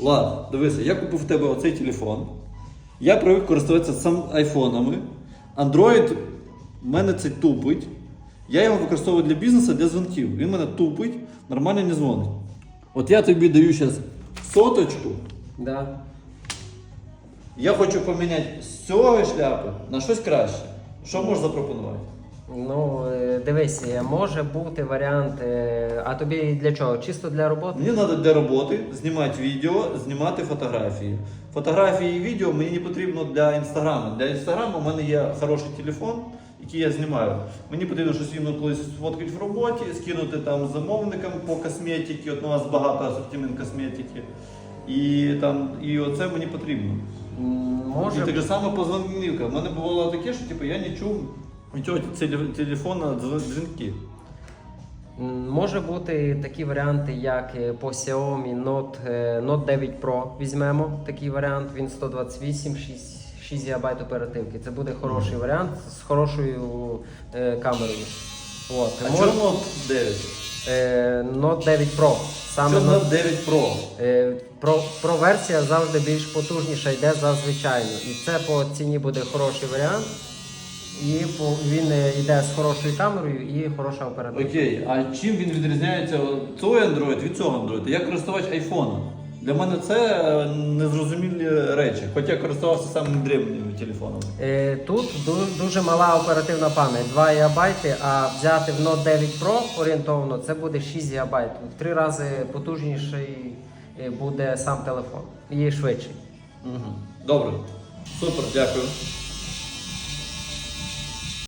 Влад, дивися, я купив в тебе оцей телефон. Я привик користуватися сам айфонами. Android в мене це тупить. Я його використовую для бізнесу, для дзвонків. Він мене тупить, нормально не дзвонить. От я тобі даю зараз соточку. Да. Я хочу поміняти з цього шляпи на щось краще. Що можеш запропонувати? Ну, е, дивись, е, може бути варіант. е, А тобі для чого? Чисто для роботи? Мені треба для роботи знімати відео, знімати фотографії. Фотографії і відео мені не потрібно для інстаграму. Для інстаграму у мене є хороший телефон, який я знімаю. Мені потрібно щось колись сфоткати в роботі, скинути там замовникам по косметиці. От у нас багато асортимент косметики. І там, і оце мені потрібно. Може І так само по дзвонкам. У мене бувало таке, що типу, я не чув від цього теле- телефона дзвінки. М, Може бути такі варіанти, як е, по Xiaomi Note, е, Note 9 Pro візьмемо такий варіант. Він 128, 6, 6 ГБ оперативки. Це буде хороший варіант з хорошою е, камерою. От. А Може- чому 9? е, Note 9 Pro. Саме Саме Note- 9 Pro. Е, Про, про версія завжди більш потужніша йде за звичайну. І це по ціні буде хороший варіант. І він е, йде з хорошою камерою і хороша оперативка. Окей, а чим він відрізняється той Android від цього Android? Я користувач айфона. Для мене це е, незрозумілі речі, хоча я користувався самими древніми телефонами. Е, Тут дуже мала оперативна пам'ять 2 ГБ, а взяти в Note 9 Pro орієнтовно це буде 6 ГБ. В три рази потужніший буде сам телефон і швидший. Угу. Добре, супер, дякую.